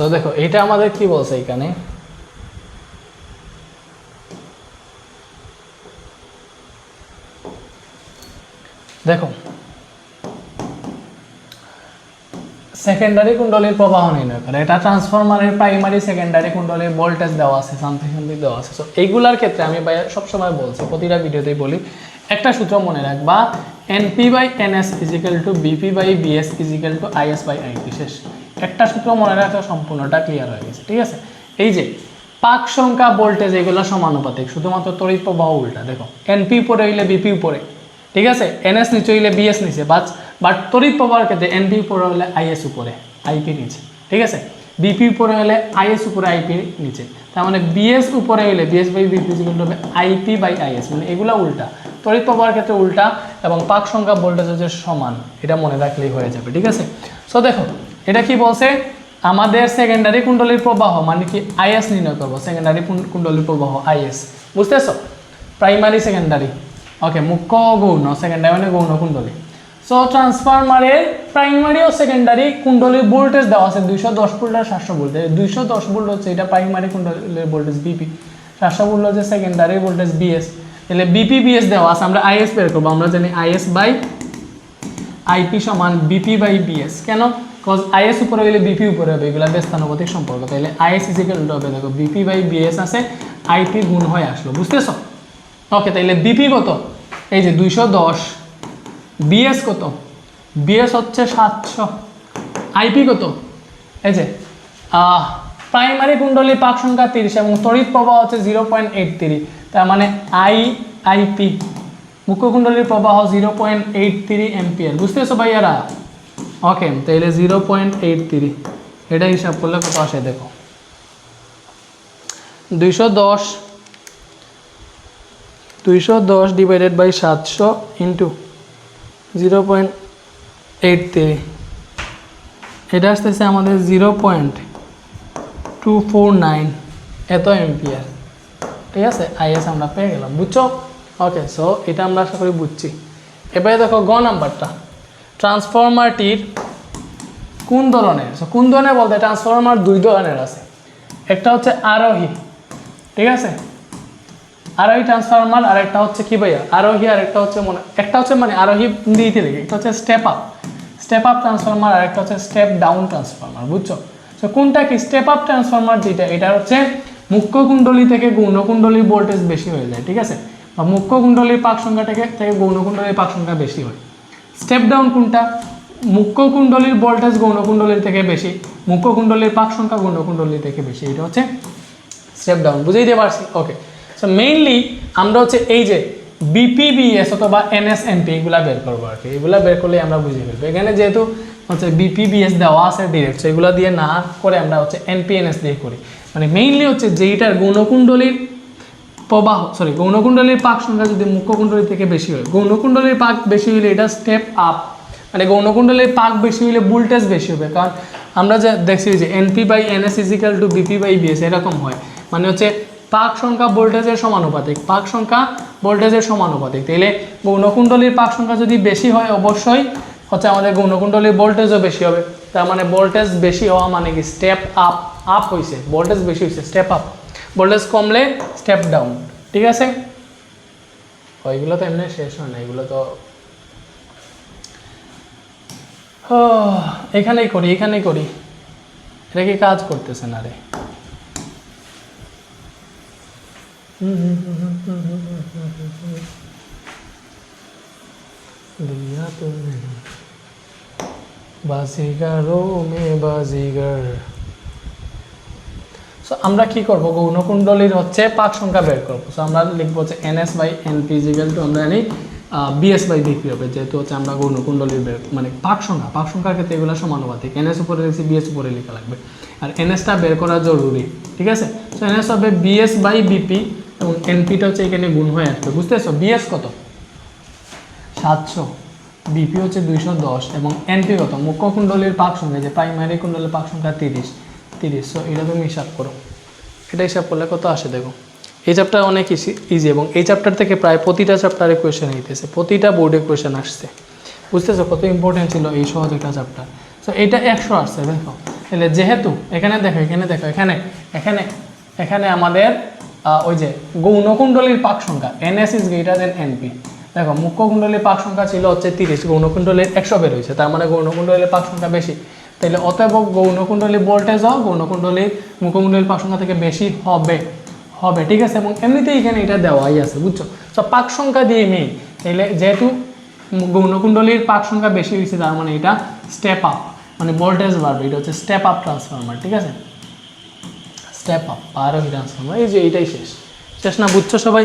তো দেখো, এটা আমাদের কি বলছে এখানে? দেখো সেকেন্ডারি কুণ্ডলীর প্রবাহ নির্ণয় করে। এটা ট্রান্সফরমারের প্রাইমারি সেকেন্ডারি কুণ্ডলীর ভোল্টেজ দেওয়া আছে, শান্তি শান্তি দেওয়া আছে। সো এইগুলার ক্ষেত্রে আমি ভাই সবসময় বলছি, প্রতিটা ভিডিওতেই বলি, একটা সূত্র মনে রাখবা NP by NS equal to VP by VS equal to IS by IP শেষ। একটা সূত্র মনে রাখা, সম্পূর্ণটা ক্লিয়ার হয়ে গেছে, ঠিক আছে? এই যে, পাক সংখ্যা ভোল্টেজ এগুলো সমানুপাতিক, শুধুমাত্র তড়িৎ প্রবাহ উল্টা, দেখো এনপি উপরে হইলে বিপি উপরে, ঠিক আছে? এনএস নিচে হইলে বিএস নিচে বাট বাট তড়িৎ প্রবাহের ক্ষেত্রে এনপি উপরে হলে আইএস উপরে আইপি নিচে, ঠিক আছে? বিপি উপরে হলে আইএস উপরে আইপি নিচে, তার মানে বিএস উপরে হলে বিএস বাই বিপি হবে আইপি বাই আইএস মানে এগুলো উল্টা, তড়িৎ প্রবাহের ক্ষেত্রে উল্টা এবং পাক সংখ্যা ভোল্টেজ হচ্ছে সমান, এটা মনে রাখলেই হয়ে যাবে, ঠিক আছে? সো দেখো এটা কি বলছে? আমাদের সেকেন্ডারি কুণ্ডলীর প্রবাহ মানে কি আইএস নির্ণয় করব। সেকেন্ডারি কুণ্ডলীর প্রবাহ আইএস বুঝতেছ? প্রাইমারি সেকেন্ডারি ওকে মুখ্য গৌণ। সেকেন্ডারি মানে গৌণ কুণ্ডলী। সো ট্রান্সফরমারের প্রাইমারি ও সেকেন্ডারি কুণ্ডলীর ভোল্টেজ দেওয়া আছে দুইশো দশ ভোল্ট আর সাতশো ভোল্ট দুইশো দশ ভোল্ট হচ্ছে এটা প্রাইমারি কুণ্ডলীর ভোল্টেজ বিপি সাতশো ভোল্ট হচ্ছে সেকেন্ডারি ভোল্টেজ বিএস তাহলে বিপি বিএস দেওয়া আছে, আমরা আইএস বের করব। আমরা জানি আইএস বাই আইপি সমান বিপি বাই বিএস কেন? কজ আইএস উপরে গেলে বিপি উপরে হবে এগুলো ব্যস্তানুপাতিক সম্পর্ক। তাহলে আইএস ইজিক্যাল হবে দেখো বিপি বাই বিএস আছে আইপি গুণ হয়ে আসলো, বুঝতেছো? ওকে তাইলে বিপি কত? এই যে দুইশো দশ। বিএস কত? বিএস হচ্ছে সাতশো। আইপি কত? এই যে প্রাইমারি কুণ্ডলী পাক সংখ্যা তিরিশ এবং তড়িৎ প্রবাহ হচ্ছে জিরো পয়েন্ট এইট থ্রি তার মানে আই আইপি মুখ্য কুণ্ডলীর প্রবাহ zero point eight three ampere বুঝতেছো ভাইয়ারা? ওকে তাইলে জিরো পয়েন্ট এইট থ্রি এটা হিসাব করলে কত আসে দেখো। দুইশো দশ দুইশো দশ ডিভাইডেড বাই সাতশো into zero point eight three এটা আসতেছে আমাদের zero point two four nine এত এমপিয়ার ঠিক আছে? আইএস আমরা পেয়ে গেলাম, বুঝছ? ওকে সো এটা আমরা আশা করি বুঝছি। এবারে দেখো গ নাম্বারটা। ট্রান্সফরমারটির কোন ধরনের? কোন ধরনের বলতে ট্রান্সফরমার দুই ধরনের আছে। একটা হচ্ছে আরোহী, ঠিক আছে? আরোহী ট্রান্সফরমার, আর একটা হচ্ছে কি ভাইয়া? আরোহী, আর একটা হচ্ছে মনে একটা হচ্ছে মানে আরোহী দিতে দেখি একটা হচ্ছে step up step up transformer, আর একটা হচ্ছে স্টেপ ডাউন ট্রান্সফরমার, বুঝছ? তো কোনটা কি স্টেপ আপ ট্রান্সফরমার যেটা, এটা হচ্ছে মুখ্য কুণ্ডলী থেকে গৌণ কুণ্ডলীর ভোল্টেজ বেশি হয়ে যায়, ঠিক আছে? বা মুখ্য কুণ্ডলীর পাক সংখ্যা থেকে থেকে গৌণ কুণ্ডলীর পাক সংখ্যা বেশি হয়। স্টেপ ডাউন কোনটা? মুখ্য কুণ্ডলীর ভোল্টেজ গৌণ কুণ্ডলীর থেকে বেশি, মুখ্য কুণ্ডলীর পাক সংখ্যা গৌণ কুণ্ডলীর থেকে বেশি, এটা হচ্ছে স্টেপ ডাউন বুঝেই দিতে পারছি? ওকে সো মেইনলি আমরা হচ্ছে এই যে বিপিবিএস অথবা এনএসএনপি এগুলা বের করব আর কি। এগুলা বের করলে আমরা বুঝে ফেলব। এখানে যেহেতু হচ্ছে বিপিবিএস দেওয়া আছে ডিরেক্ট সো এগুলো দিয়ে না করে আমরা হচ্ছে এনপিএনএস দিয়ে করি। মানে মেইনলি হচ্ছে যেইটার গৌণকুণ্ডলীর প্রবাহ সরি গৌণকুণ্ডলীর পাক সংখ্যা যদি মুখ্যকুণ্ডলী থেকে বেশি হয়, গৌণকুণ্ডলীর পাক বেশি হলে এটা স্টেপ আপ মানে গৌণকুণ্ডলীর পাক বেশি হলে ভোল্টেজ বেশি হবে, কারণ আমরা যে দেখছি যে NP by NS equal to VP by VS এরকম হয়। মানে হচ্ছে পাক সংখ্যা ভোল্টেজের সমানুপাতিক, পাক সংখ্যা ভোল্টেজের সমানুপাতিক। তাইলে গৌণকুণ্ডলীর পাক সংখ্যা যদি বেশি হয়, অবশ্যই হচ্ছে আমাদের গৌণকুণ্ডলীর ভোল্টেজও বেশি হবে। তার মানে ভোল্টেজ বেশি হওয়া মানে কি স্টেপ আপ আপ হয়েছে ভোল্টেজ বেশি হয়েছে স্টেপ আপ ভোল্টেজ কমলে স্টেপ ডাউন ঠিক আছে ওইগুলো তো এমনি শেষ হয় না এগুলো তো এখানেই করি এখানেই করি এটা কি কাজ করতেছে না রে বাজিগার ও মে বাজিগার সো আমরা কি করব? গৌণকুণ্ডলীর হচ্ছে পাক সংখ্যা বের করব। সো আমরা লিখব হচ্ছে NS by NP equal to আমরা জানি বিএস বাই বিপি হবে। যেহেতু হচ্ছে আমরা গৌণকুণ্ডলীর বের মানে পাক সংখ্যা পাক সংখ্যার ক্ষেত্রে এগুলো সমানুপাতিক। এনএস উপরে লিখছি বিএস উপরে লেখা লাগবে। আর এনএসটা বের করা জরুরি, ঠিক আছে? সো এনএস হবে বিএস বাই বিপি এবং এনপিটা হচ্ছে এখানে গুণ হয়ে আসবে। বুঝতে বুঝতেছো? বিএস কত? সাতশো। বিপি হচ্ছে দুইশো দশ এবং এনপি কত? মুখ্য কুণ্ডলীর পাক সংখ্যা যে প্রাইমারি কুণ্ডলীর পাক সংখ্যা তিরিশ। তিরিশ সো এটা তুমি হিসাব করো। এটা হিসাব করলে কত আসে দেখো। এই চ্যাপ্টার অনেক ইজি এবং এই চ্যাপ্টার থেকে প্রায় প্রতিটা চ্যাপ্টারে কোয়েশ্চেন হইতেছে, প্রতিটা বোর্ডে কোয়েশ্চেন আসছে। বুঝতেছো কত ইম্পর্টেন্ট ছিল এই সহজ একটা চ্যাপ্টার সো এটা একশো আসছে, দেখো। তাহলে যেহেতু এখানে দেখো এখানে দেখো, এখানে এখানে এখানে আমাদের ওই যে গৌণকুণ্ডলীর পাক সংখ্যা NS is greater than NP দেখো মুখ্যকুণ্ডলীর পাক সংখ্যা ছিল হচ্ছে তিরিশ, গৌণকুণ্ডলীর একশো বের হয়েছে। তার মানে গৌণকুণ্ডলীর পাক সংখ্যা বেশি। তাহলে অতএব গৌণকুণ্ডলীর ভোল্টেজও গৌণকুণ্ডলীর মুখ্যকুণ্ডলীর পাক সংখ্যা থেকে বেশি হবে হবে, ঠিক আছে? এবং এমনিতেই এখানে এটা দেওয়াই আছে, বুঝছ? তো পাক সংখ্যা দিয়ে মেয়ে তাহলে যেহেতু গৌণকুণ্ডলীর পাক সংখ্যা বেশি হয়েছে, তার মানে এটা স্টেপ আপ মানে ভোল্টেজ বাড়বে, এটা হচ্ছে স্টেপ আপ ট্রান্সফরমার ঠিক আছে? স্টেপ আপ আরোহী ট্রান্সফরমার এই যে এইটাই শেষ। শেষ না, বুঝছ সবাই?